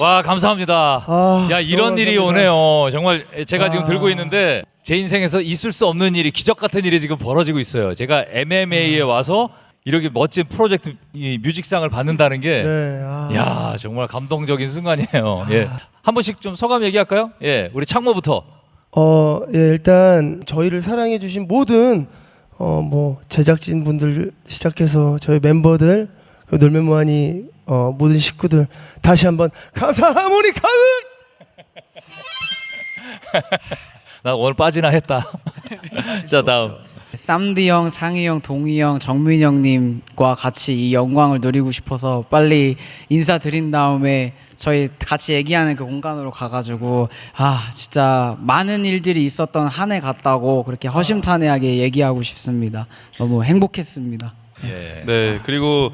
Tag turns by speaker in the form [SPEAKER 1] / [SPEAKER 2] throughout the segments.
[SPEAKER 1] 와 감사합니다.
[SPEAKER 2] 아,
[SPEAKER 1] 야 이런
[SPEAKER 2] 너무
[SPEAKER 1] 일이
[SPEAKER 2] 감사합니다.
[SPEAKER 1] 오네요. 정말 제가 지금
[SPEAKER 2] 아.
[SPEAKER 1] 들고 있는데 제 인생에서 있을 수 없는 일이 기적 같은 일이 지금 벌어지고 있어요. 제가 MMA에 와서 이렇게 멋진 프로젝트 이 뮤직상을 받는다는 게
[SPEAKER 2] 네. 아.
[SPEAKER 1] 야 정말 감동적인 순간이에요. 예. 한 분씩 좀 소감 얘기할까요? 예, 우리 창모부터.
[SPEAKER 2] 어, 예, 일단 저희를 사랑해 주신 모든 어, 뭐 제작진 분들 시작해서 저희 멤버들 놀면 뭐하니 어, 모든 식구들 다시 한번 감사하모니 가은
[SPEAKER 1] 나 오늘 빠지나 했다. 자 다음.
[SPEAKER 3] 쌈디 형, 상희 형, 동희 형, 정민 형님과 같이 이 영광을 누리고 싶어서 빨리 인사드린 다음에 저희 같이 얘기하는 그 공간으로 가가지고 아 진짜 많은 일들이 있었던 한 해 같다고 그렇게 허심탄회하게 얘기하고 싶습니다. 너무 행복했습니다.
[SPEAKER 1] 예.
[SPEAKER 4] 네 그리고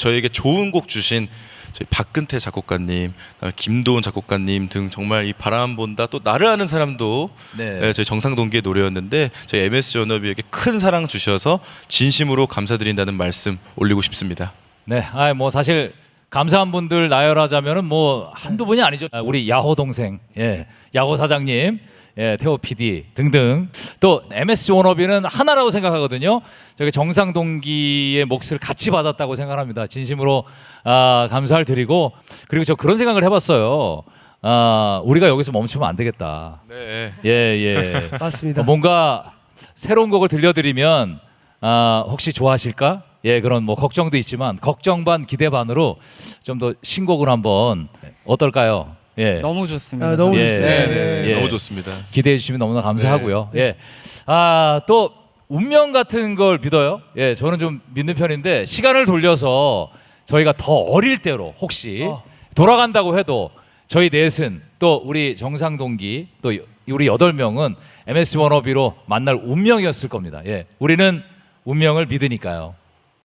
[SPEAKER 4] 저희에게 좋은 곡 주신 저희 박근태 작곡가님, 김도훈 작곡가님 등 정말 이 바람 본다 또 나를 아는 사람도
[SPEAKER 1] 네.
[SPEAKER 4] 네, 저희 정상 동기의 노래였는데 저희 MSG 워너비에게 큰 사랑 주셔서 진심으로 감사드린다는 말씀 올리고 싶습니다.
[SPEAKER 1] 네, 아, 뭐 사실 감사한 분들 나열하자면은 뭐 한두 분이 아니죠. 아, 우리 야호 동생, 예, 야호 사장님, 예, 태호 PD 등등. 또 MSG 워너비는 하나라고 생각하거든요. 저기 정상 동기의 몫을 같이 받았다고 생각합니다. 진심으로 아, 감사를 드리고 그리고 저 그런 생각을 해봤어요. 아, 우리가 여기서 멈추면 안 되겠다.
[SPEAKER 4] 네.
[SPEAKER 1] 예, 예.
[SPEAKER 2] 맞습니다.
[SPEAKER 1] 어, 뭔가 새로운 곡을 들려드리면 아, 혹시 좋아하실까? 예, 그런 뭐 걱정도 있지만 걱정 반 기대 반으로 좀 더 신곡을 한번 어떨까요? 예.
[SPEAKER 3] 너무 좋습니다.
[SPEAKER 2] 아, 너무
[SPEAKER 1] 예.
[SPEAKER 2] 좋습니다.
[SPEAKER 4] 네,
[SPEAKER 2] 네.
[SPEAKER 4] 네,
[SPEAKER 1] 예.
[SPEAKER 4] 너무 좋습니다.
[SPEAKER 1] 기대해 주시면 너무나 감사하고요. 예. 아, 또 운명 같은 걸 믿어요. 예, 저는 좀 믿는 편인데 시간을 돌려서 저희가 더 어릴 때로 혹시 돌아간다고 해도 저희 넷은 또 우리 정상 동기 또 우리 여덟 명은 MS 워너비로 만날 운명이었을 겁니다. 예. 우리는 운명을 믿으니까요.